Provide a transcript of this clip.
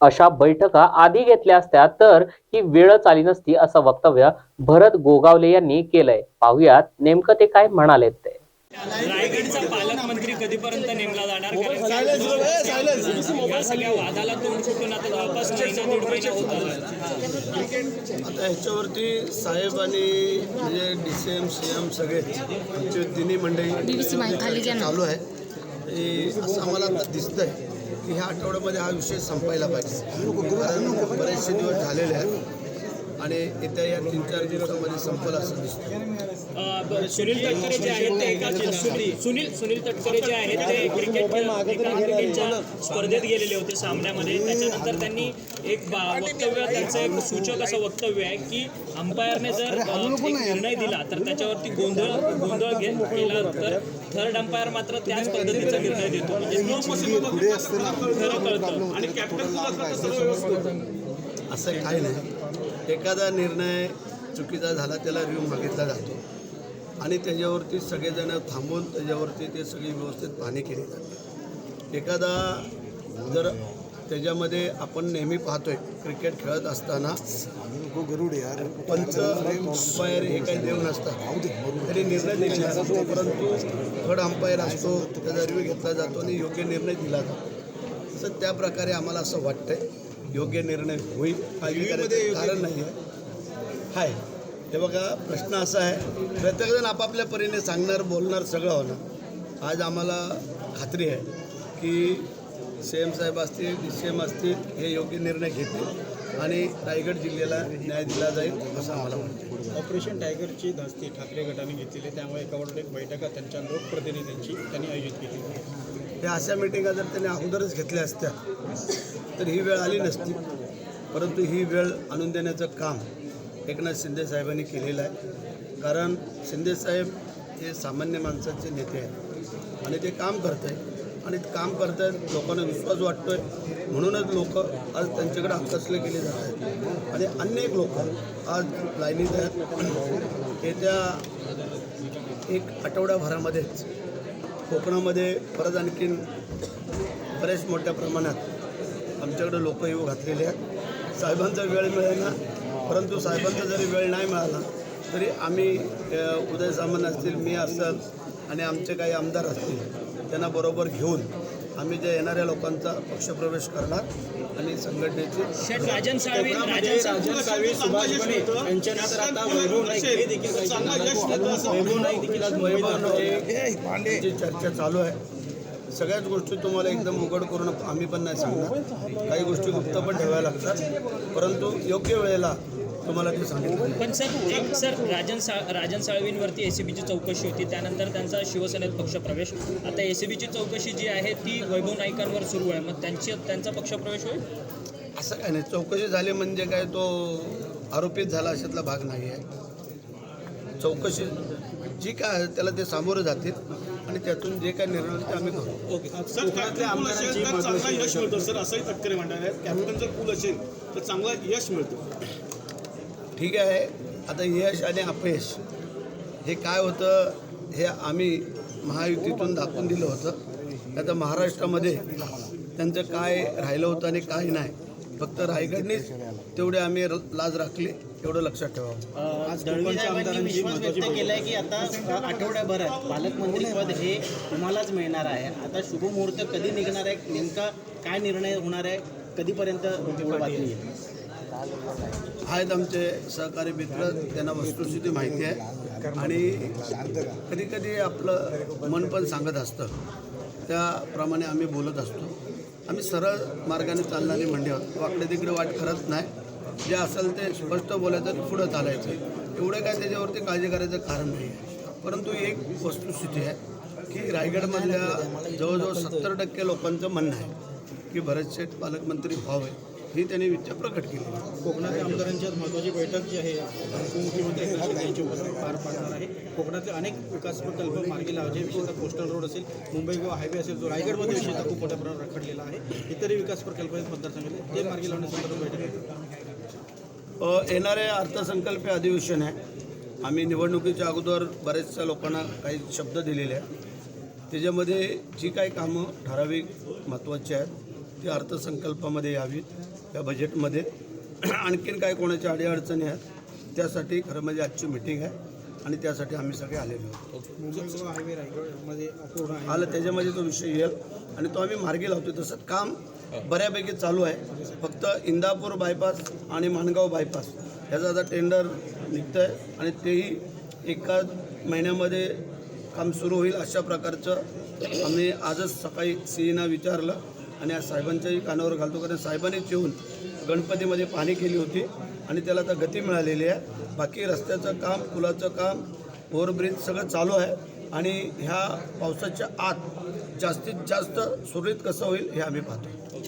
अशा बैठका आधी घेतल्या असत्या तर ही वेळच आली नसती असं वक्तव्य भरत गोगावले यांनी केलंय. पाहुयात नेमकं ते काय म्हणालेत ते. रायगडचा पालकमंत्री कधीपर्यंत नेमला जाणार? कारण की या सगळ्या वादाला तोंड सुटून आता जवळपास महिना दीड महिना होत आला. आता ह्याच्यावरती साहेब आणि म्हणजे D C M C M सगळे आमचे तिन्ही मंडळी. चालू आहे. असं आम्हाला दिसतंय. की ह्या आठवड्यामध्ये हा विषय संपायला पाहिजे. कारण बरेचसे दिवस झालेले आहेत. आणि येत्या या तीन चार दिवसामध्ये संपल असं दिसतं सुनील तटकरे जे आहेत ते एका सुनील सुनील सुनील तटकरे जे आहेत ते क्रिकेट एका क्रिकेटच्या स्पर्धेत गेलेले होते सामन्यामध्ये. त्याच्यानंतर त्यांनी एक बा- वक्तव्य त्यांचं एक सूचक असं वक्तव्य आहे की अंपायरने जर निर्णय दिला तर त्याच्यावरती गोंधळ गोंधळ घे केला तर थर्ड अंपायर मात्र त्याच पद्धतीचा निर्णय देतो. म्हणजे खरं कळतं. आणि असं काही नाही. एखादा निर्णय चुकीचा झाला त्याला रिव्ह्यू मागितला जातो. आणि त्याच्यावरती सगळेजण थांबून त्याच्यावरती ते सगळी व्यवस्थित पाहणी केली जाते. एखादा जर त्याच्यामध्ये आपण नेहमी पाहतोय क्रिकेट खेळत असताना पंच अंपायर हे काही देव नसतात. तरी निर्णय दिला जातो परंतु थर्ड अंपायर असतो त्याचा रिव्ह्यू घेतला जातो आणि योग्य निर्णय दिला जातो. तर त्या प्रकारे आम्हाला असं वाटतंय. योग्य निर्णय होईल कारण नाही आहे हाय. हे बघा प्रश्न असा आहे प्रत्येकजण आपापल्या परीने सांगणार बोलणार सगळं होणार. आज आम्हाला खात्री आहे की सी एम साहेब असतील डी सी एम असतील हे योग्य निर्णय घेतील आणि रायगड जिल्ह्याला न्याय दिला जाईल असं आम्हाला वाटतं. ऑपरेशन टायगरची धास्ती ठाकरे गटाने घेतलेली आहे. त्यामुळे एकावर एक बैठका त्यांच्या लोकप्रतिनिधींची त्यांनी आयोजित केली. या अशा मिटिंगा जर त्यांनी अगोदरच घेतल्या असत्या तर ही वेळ आली नसती. परंतु ही वेळ आणून देण्याचं काम एकनाथ शिंदे साहेबांनी केलेलं आहे. कारण शिंदेसाहेब हे सामान्य माणसाचे नेते आहेत आणि ते काम करत आहेत. आणि काम करत आहेत लोकांना विश्वास वाटतो आहे म्हणूनच लोक आज त्यांच्याकडे आकर्षले गेले जात आहेत. आणि अनेक लोक आज लाईनीत आहेत. येत्या एक आठवड्याभरामध्येच कोकणामध्ये परत आणखीन बरेच मोठ्या प्रमाणात आमच्याकडे लोक येऊ घातलेले आहेत साहेबांचा वेळ मिळेना परंतु साहेबांचा जरी वेळ नाही मिळाला तरी आम्ही उदय सामंत असतील मी असेल आणि आमचे काही आमदार असतील त्यांना बरोबर घेऊन आम्ही जे येणाऱ्या लोकांचा पक्षप्रवेश करणार आणि संघटनेची राजन साळवी राजन साळवी सुभाष यांच्यानंतर आता वैभव नाईक हे वैभव नाईक जी चर्चा चालू आहे सगळ्याच गोष्टी तुम्हाला एकदम उघड करून आम्ही पण नाही सांगणार. काही गोष्टी गुप्त पण ठेवायला लागतात. परंतु योग्य वेळेला तुम्हाला ते सांगितलं. पण सर एक सर राजन सा राजन साळवींवरती एसीबीची चौकशी होती. त्यानंतर त्यांचा शिवसेनेत पक्षप्रवेश. आता एसीबीची चौकशी जी आहे ती वैभव नाईकांवर सुरू आहे. मग त्यांची त्यांचा पक्षप्रवेश होईल? असं काय नाही. चौकशी झाली म्हणजे काय तो आरोपित झाला अशातला भाग नाही आहे चौकशी जी काय त्याला ते सामोरं जातील. आणि त्यातून जे काय निर्णय होईल ते आम्ही करू कोकणातल्या आमदारांची चांगला यश मिळतं. सर असंही तटकरे म्हणणार आहेत. कॅप्टन जर पूल असेल तर चांगला यश मिळतं. ठीक आहे. आता यश आणि अपयश हे काय होतं हे आम्ही महायुतीतून दाखवून दिलं होतं. आता महाराष्ट्रामध्ये त्यांचं काय राहिलं होतं आणि काय नाही. फक्त रायगडनेच तेवढे आम्ही लाज राखली एवढं लक्षात आज कोकणच्या आमदारांची महत्वाची बैठक. केलाय की आता आठवड्याभरात पालकमंत्रीपद हे तुम्हालाच मिळणार आहे. आता शुभमुहूर्त कधी निघणार आहे? नेमका काय निर्णय होणार आहे? कधीपर्यंत आहेत आमचे सहकारी मित्र त्यांना वस्तुस्थिती माहिती आहे. आणि कधी कधी आपलं मन पण सांगत असतं. त्याप्रमाणे आम्ही बोलत असतो. आम्ही सरळ मार्गाने चालणारी मंडी आहोत. वाकडे तिकडे वाट करत नाही. जे असेल ते स्पष्ट बोलायचं पुढं चालायचं. एवढं काय त्याच्यावरती काळजी करायचं कारण नाही. आहे परंतु एक वस्तुस्थिती आहे की रायगडमधल्या जवळजवळ सत्तर टक्के लोकांचं म्हणणं आहे की भरतशेठ पालकमंत्री व्हावे. ही त्यांनी इच्छा प्रकट केली. कोकणातल्या आमदारांची आज महत्वाची बैठक जी आहे उपमुख्यमंत्री एकनाथ पार पाडणार आहे. कोकणातले अनेक विकास प्रकल्प मार्गी लावायचे विशेषतः कोस्टल रोड असेल मुंबई गोवा हायवे असेल जो रायगडमध्ये विशेषतः खूप मोठ्या प्रमाणात रखडलेला आहे. इतरही विकास प्रकल्प आहेत मतदारसंघातले ते मार्गी लावण्यासंदर्भात बैठक येणारे अर्थसंकल्पीय अधिवेशन आहे. आम्ही निवडणुकीच्या अगोदर बऱ्याचशा लोकांना काही शब्द दिलेले आहेत. त्याच्यामध्ये जी काही कामं ठराविक महत्त्वाची आहेत ती अर्थसंकल्पामध्ये यावीत. या बजेटमध्ये आणखीन काय कोणाच्या अडीअडचणी आहेत त्यासाठी खरं म्हणजे आजची मिटिंग आहे आणि त्यासाठी आम्ही सगळे आलेलो आहोत. आलं त्याच्यामध्ये तो विषय येईल. आणि तो आम्ही मार्गी लावतो तसं काम बऱ्यापैकी चालू आहे. फक्त इंदापूर बायपास आणि माणगाव बायपास ह्याचं आता टेंडर निघतं आहे आणि तेही एका महिन्यामध्ये काम सुरू होईल अशा प्रकारचं आम्ही आजच सकाळी सीईना विचारलं. आणि आज साहेबांच्याही कानावर घालतो कारण साहेबांनीच येऊन गणपतीमध्ये पाणी केली होती आणि त्याला आता गती मिळालेली आहे. बाकी रस्त्याचं काम पुलाचं काम ओव्हरब्रिज सगळं चालू आहे आणि ह्या पावसाच्या आत जास्तीत जास्त सुरळीत कसं होईल हे आम्ही पाहतो.